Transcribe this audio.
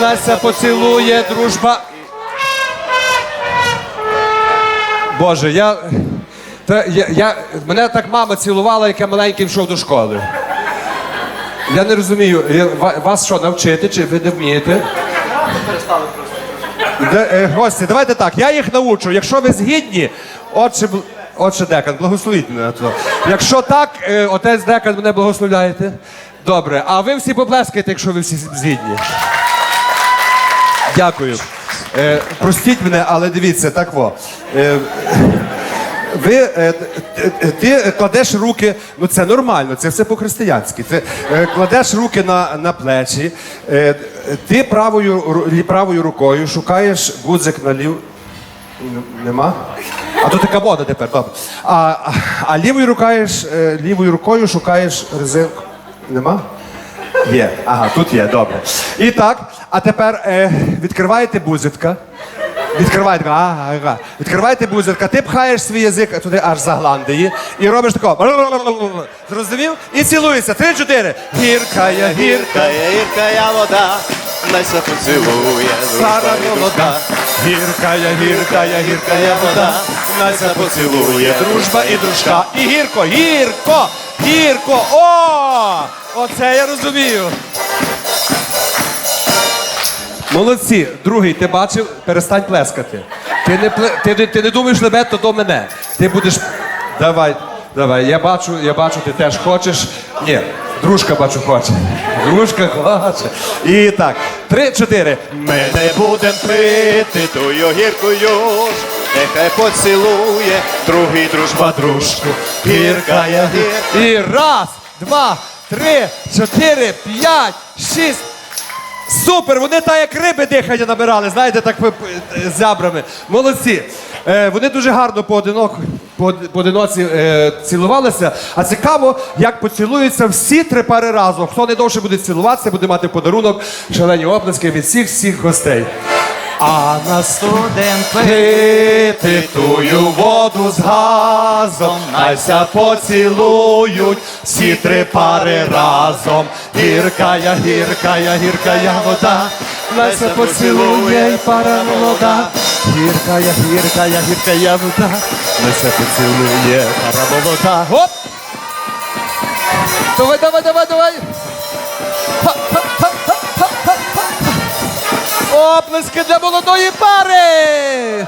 Настя поцілує, дружба. Боже, я. Та, я, я. Мене так мама цілувала, як я маленьким йшов до школи. Я не розумію, я- вас що, навчити, чи ви не вмієте? Де, е, гості, давайте так, я їх научу. Якщо ви згідні, отче, отче декан, благословіть мене то. Якщо так, е, отець декан мене благословляєте. Добре, а ви всі поплескайте, якщо ви всі згідні. Дякую. Е, простіть мене, але дивіться, так во. Е, ви, е, ти кладеш руки, ну це нормально, це все по-християнськи. Ти е, кладеш руки на, на плечі, е, ти правою, правою рукою шукаєш гудзик на лів. Нема? А то така мода тепер, добре. А, а, а лівою, рукаєш, е, лівою рукою шукаєш резинку. Нема? Є. Ага, тут є, добре. І так, а тепер е, відкриваєте бузитка. Відкриваєте, ага, ага. Відкриваєте бузитка, ти пхаєш свій язик туди аж за гланди і робиш такого. Зрозумів? І цілуєшся. Три-чотири. Гірка я, гірка. Гіркая, гіркая вода, Настя поцілує, і молода. Гірка я, гірка я, гірка я вода. Настя поцілує, дружба і дружка. І гірко, гірко, гірко. О! Оце я розумію. Молодці, другий, ти бачив, перестань плескати. Ти не, пле... ти, не- ти не думаєш лебед, то до мене. Ти будеш. Давай, давай, я бачу, я бачу, ти теж хочеш. Ні, дружка бачу хоче. Дружка хоче. І так, три-чотири. Ми не будем пити тую гіркою нехай поцілує другий дружба дружку. Гіркая, гірка. І раз, два, три, чотири, п'ять, шість. Супер! Вони так як риби дихання набирали, знаєте, так п- з зябрами. Молодці. Е, вони дуже гарно поодинок, по поодиноці е, цілувалися. А цікаво, як поцілуються всі три пари разом. Хто не довше буде цілуватися, буде мати подарунок, шалені оплески від всіх всіх гостей. А на студент пити тую воду з газом, найся поцілують всі три пари разом. Гіркая, гіркая, гіркая вода, найся поцілує й пара молода. Гіркая, гіркая, гіркая вода, найся поцілує пара молода. Гоп! Давай, давай, давай, давай! Оплески для молодої пари!